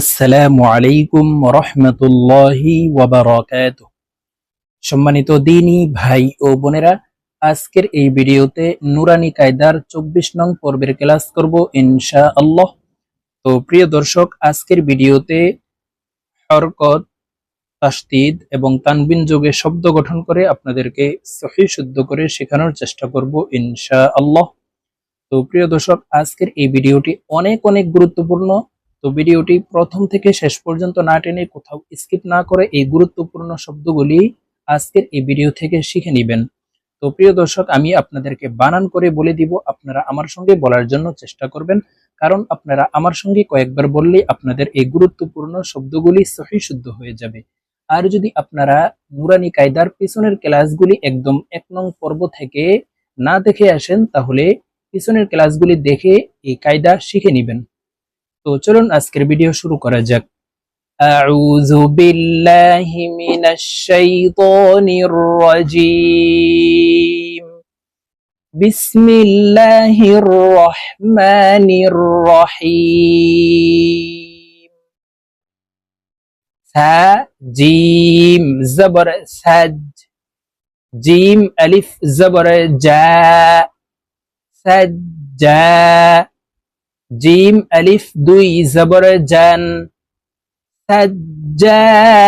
আসসালামু আলাইকুম রহমতুল্লাহি সম্মানিত দিনী ভাই ও বোনেরা, আজকের এই ভিডিওতে নুরানি কায়দার চব্বিশ নং পর্বের ক্লাস করব ইনশা আল্লাহ তো প্রিয় দর্শক, আজকের ভিডিওতে হরকত, তাসদিদ এবং তানবিন যোগে শব্দ গঠন করে আপনাদেরকে সহি শুদ্ধ করে শেখানোর চেষ্টা করব ইনশা আল্লাহ তো প্রিয় দর্শক, আজকের এই ভিডিওটি অনেক অনেক গুরুত্বপূর্ণ। তো ভিডিওটি প্রথম থেকে শেষ পর্যন্ত না টেনে কোথাও স্কিপ না করে এই গুরুত্বপূর্ণ শব্দগুলি আজকের এই ভিডিও থেকে শিখে নেবেন। তো প্রিয় দর্শক, আমি আপনাদেরকে বানান করে বলে দিব, আপনারা আমার সঙ্গে বলার জন্য চেষ্টা করবেন। কারণ আপনারা আমার সঙ্গে কয়েকবার বললে আপনাদের এই গুরুত্বপূর্ণ শব্দগুলি সহি শুদ্ধ হয়ে যাবে। আর যদি আপনারা নুরানি কায়দার পিছনের ক্লাসগুলি একদম এক নং পর্ব থেকে না দেখে আসেন, তাহলে পিছনের ক্লাসগুলি দেখে এই কায়দা শিখে নেবেন। তো চলুন আজকের ভিডিও শুরু করা যাক أعوذ بالله من الشيطان الرجيم بسم الله الرحمن الرحيم سا جيم زبر سج جيم ألف زبر جاء سجا জিম, আলিফ, দুই, জবর, জান সাজ্জাজান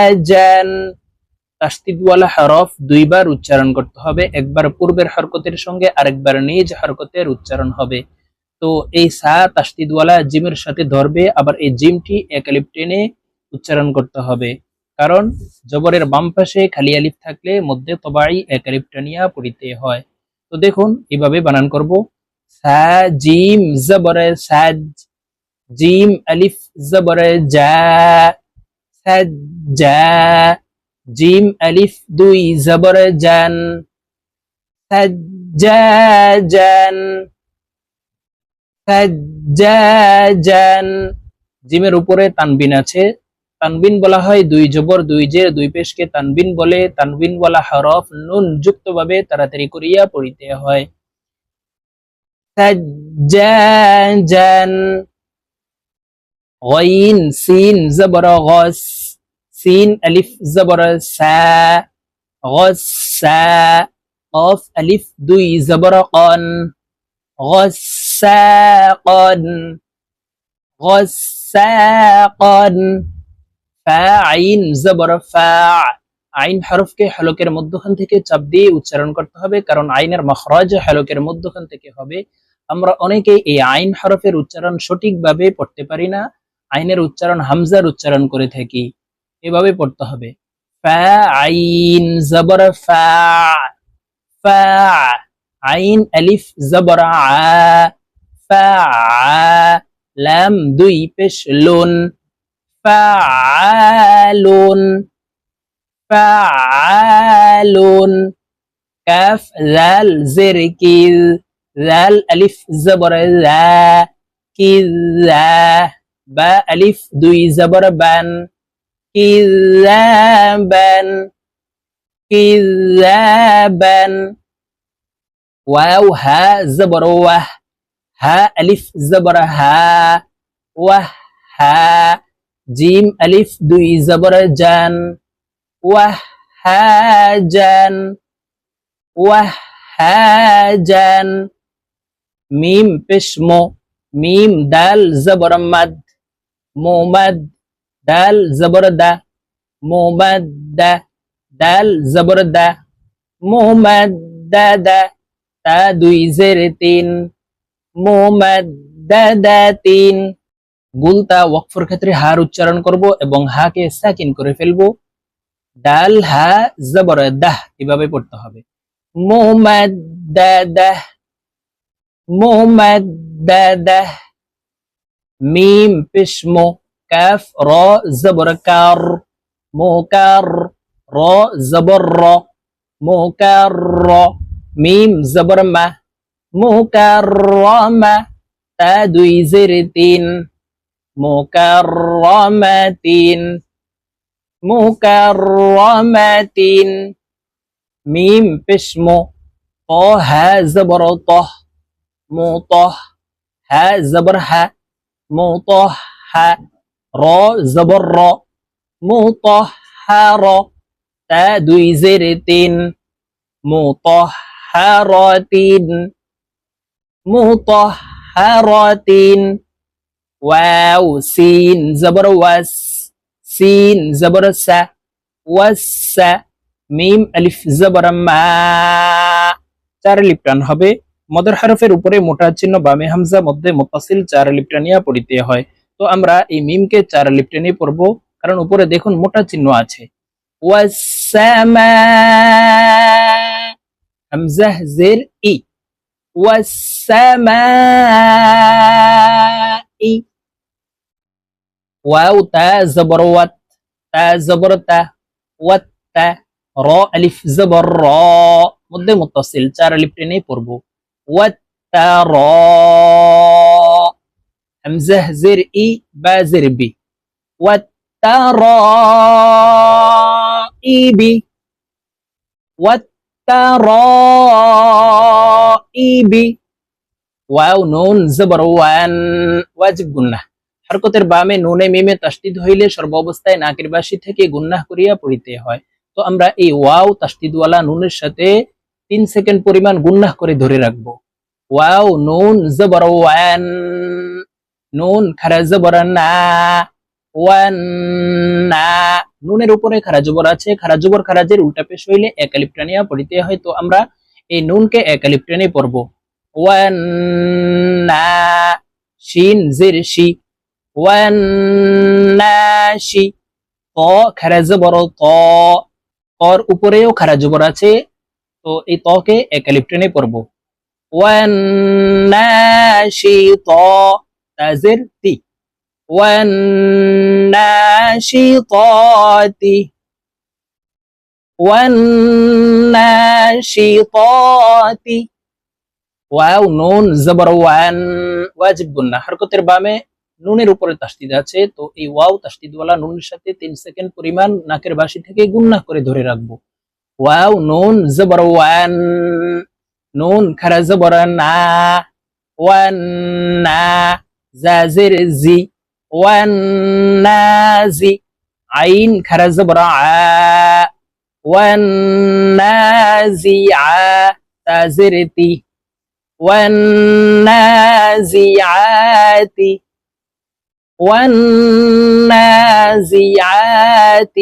তাসদিদওয়ালা হরফ দুইবার উচ্চারণ করতে হবে। একবার পূর্বের হরকতের সঙ্গে আরেকবার নিজ হরকতের উচ্চারণ হবে। তো এই সা তাসদিদওয়ালা জিমের সাথে ধরবে, আবার এই জিমটি এক আলিফ টেনে উচ্চারণ করতে হবে। কারণ জবরের বাম পাশে খালি আলিফ থাকলে মধ্যে তবাই এক আলিফ টানিয়া পড়িতে হয়। তো দেখুন, এভাবে বানান করব। জিম জবর সাজ জিম আলিফ জবর জা সাজ্জা জিম আলিফ দুই জবর জান সাজ্জাজান সাজ্জাজান জিমের উপরে তানবিন আছে। তানবিন বলা হয় দুই জবর, দুই জের, দুই পেশকে তানবিন বলে। তানবিন বলা হরফ, নুন যুক্তভাবে তাড়াতাড়ি করিয়া পড়িতে হয়। سجاجا غين سين زبر غس سين ألف زبر سا غسا قاف ألف دوي زبر قن غساقا غساقا فاعين زبر فاع আইন হরফকে হলকের মধ্যখান থেকে চাপ দিয়ে উচ্চারণ করতে হবে কারণ আইনের মখরাজ হলকের মধ্যখান থেকে হবে আমরা অনেকেই এই আইন হরফের উচ্চারণ সঠিকভাবে পড়তে পারি না আইনের উচ্চারণ হামজার উচ্চারণ করে থাকি এভাবে পড়তে হবে ফা আইন জবর ফা ফা আইন আলিফ জবর আ ফা লাম দুই পেশ লোন ফা লোন فعال كاف ذال زر كذ ذال ألف زبر ذا كذا با ألف دوي زبر بان كذابا كذابا واو ها زبر وه ها ألف زبر ها وه ها جيم ألف دوي زبر جان ওয়াহাজান ওয়াহাজান মিম পেশমো মিম দাল জবর মাদ মোমাদ দাল জবর দা মোমাদ দা দাল জবর দা মোমাদ দা দা তা দুই জের তিন মোমাদ দা দা তিন। গুলতা ওয়াকফর ক্ষেত্রে হার উচ্চারণ করব এবং হাকে সাকিন করে ফেলব। ডাল হা জবর দাহ, এভাবে পড়তে হবে। মুমাদ্দাদাহ মিম পেশমো কাফ র জবর কার মোকার র জবর র মোকার র মিম জবর মা মোকার মা তা দুই জের তিন মোকার তিন মুকাররামাতিন মিম পেশমো ত হা জবর তহ মুতহ হা জবর হা মুতহ হা র জবর র মুতাহহার তা দুই জের তিন মুতাহহারাতিন মুতাহহারাতিন ওয়াও সিন জবর ওয়াস সিন জবর সা ওয়াসা মিম আলিফ জবর মা চার লিপ্টান হবে মদর হারফের উপরে মোটা চিহ্ন বামে হামজা, মধ্যে মুতাসিল, চার লিপ্টানিয়া পড়িতে হয়। তো আমরা এই মিমকে চার লিপ্টানি পড়ব, কারণ উপরে দেখুন মোটা চিহ্ন আছে। হামজা ই। ওয়াও, তা তা তা। র, আলিফ, জবর, র। মধ্যে মুতাসিল, চার আলিফ পড়ব। তা র ই বি ওয়াত তা র ই বি ওয়াও নুন জবর ওয়ান ওয়াজিব গুন্নাহ. হরকতের বামে নুনে মিমে তাসদিদ হইলে সর্বাবস্থায় নাকের বাসি থেকে গুন্নাহ করিয়া পড়িতে হয়। তো আমরা এই ওয়াও তাসদিদওয়ালা নুনের সাথে তিন সেকেন্ড পরিমাণ গুন্নাহ করে ধরে রাখব। ওয়াও, নুন জবর ওয়ান। নুন, খারা জবর না, ওয়ান না। নুনের উপরে খারা জবর আছে, খারা জবর খারাজের উল্টা পেশ হইলে একালিপ টানিয়া পড়িতে হয়, তো আমরা এই নুনকে একালিপ টেনে পড়ব। ওয়ান না, শিন, জির, শি। ওয়ান নাশি ত, খারা জবর, ত। তর উপরেও খারা জবর আছে তো এই তকে একালিপ টেনে পড়ব। ওয়ান নাশি ত তাজের তি ওয়ান নাশি ততি ওয়ান নাশি ততি ওয়াও, নুন, জবর, ওয়ান ওয়াজিব গুন্না হরকতের বামে নুনের উপরে তাসদিদ আছে, তো এই ওয়াও তাসদিদওয়ালা নুনের সাথে তিন সেকেন্ড পরিমাণ নাকের বাসি থেকে গুন্না করে ধরে রাখব। واو نون زبر وان. نون كرا زبر نا ونا زازر زي. والنازي عين كرا زبر ع والنازي ع تازرتي والنازعات والنازعات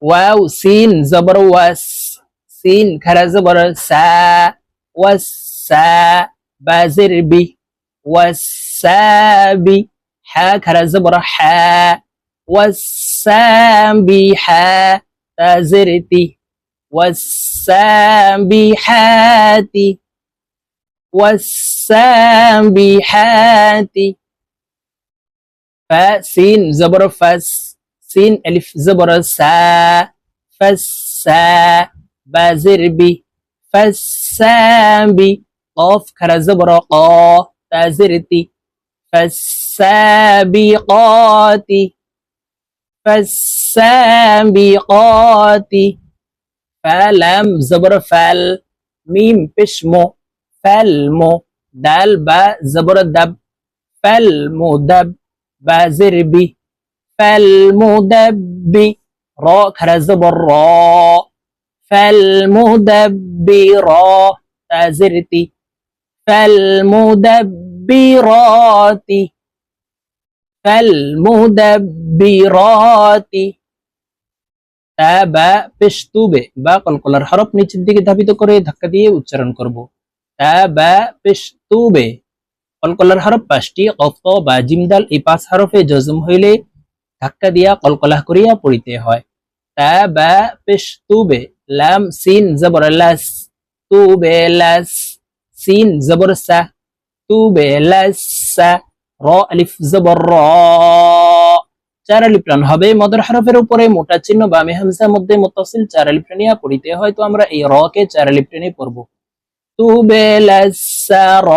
واو سين زبر وس سين كرا زبر سا. والسا بازر بي. والسابي حا كرا زبر حا. والسابحا تازرتي والسابحات والسابحات فسين زبر فس سين ألف زبر سا فسا بازر بي فسابي قاف كرا زبر قا تازرتي فالسابقات فالسابقات فلم زبر فل ميم بشمو فالمو دال با زبر دب. فالمدب با زربي فالمدب را خرا زبر را فالمدبرا تازرتي فالمدبرات فالمدبرات তা বা পেশ তুবে বা কলকলার হরফ নিচের দিকে ধাবিত করে ধাক্কা দিয়ে উচ্চারণ করব তা বা পেশ তুবে কলকলার হরফ পাঁচটি কফ বা জিমদাল এই পাঁচ হরফে জজম হইলে ধাক্কা দিয়া কলকলাহ করিয়া পড়িতে হয়। তুবে লাম সিন লাস, তুবে লাস তুবে লাস র র। হবে, মদর হরফের উপরে মোটা চিহ্ন বা হামজার মধ্যে মুতাসিল চার আলিফ পড়িতে হয়, তো আমরা এই র কে চার টেনে পড়ব। তুবেলাসা র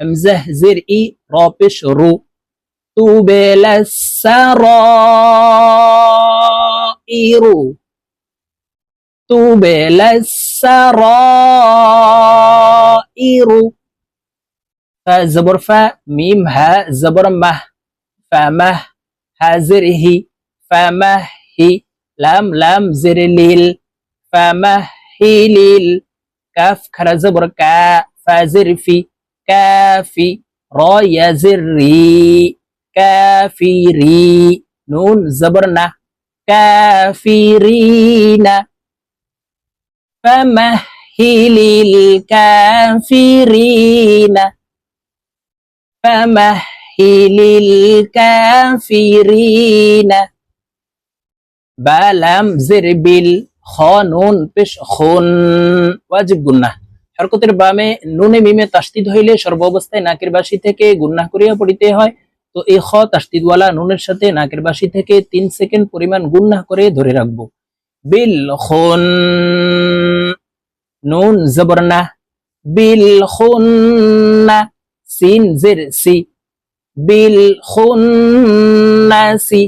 হামজাহ জির, ই, র, পেশ, রু। তুবেলাসা র ইরু তুবেলাসা র ইরু ফা জবর ফা মিম হা জবর মাহ ফামাহ হাজির হি ফামাহ হি লাম লাম জির লিল ফামাহ হি লিল কাফ খারা জবর কা ফাজির kafiri nun zabarna kafirina famahilil kafirina famahilil kafirina balam zirbil khanun pesh khun wajib gunnah হরকতের বামে নুনে মিমে তাস্তিদ হইলে সর্ব অবস্থায় নাকের বাসী থেকে গুন্না করিয়া পড়িতে হয় তো এই খ তাসদিদওয়ালা নুনের সাথে নাকের বাসি থেকে তিন সেকেন্ড পরিমাণ গুন্নাহ করে ধরে রাখব। বিল খুন নুন জবরনা বিল খুন্না সিন জের সি। বিল খুন্নাসি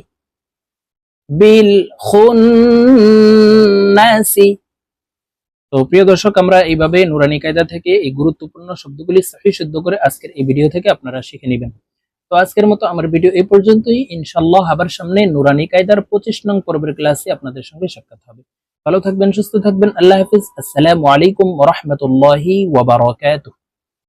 বিল তো প্রিয় দর্শক, আমরা এইভাবে নুরানি কায়দা থেকে এই গুরুত্বপূর্ণ শব্দগুলি সহি শুদ্ধ করে আজকের এই ভিডিও থেকে আপনারা শিখে নেবেন। তো আজকের মতো আমার ভিডিও এই পর্যন্তই। ইনশাল্লাহ আবার সামনে নুরানি কায়দার পঁচিশ নং পর্বের ক্লাসে আপনাদের সঙ্গে সাক্ষাৎ হবে। ভালো থাকবেন, সুস্থ থাকবেন, আল্লাহ হাফিজ। আসসালামু আলাইকুম রহমতুল্লাহি ওয়াবারাকাতুহ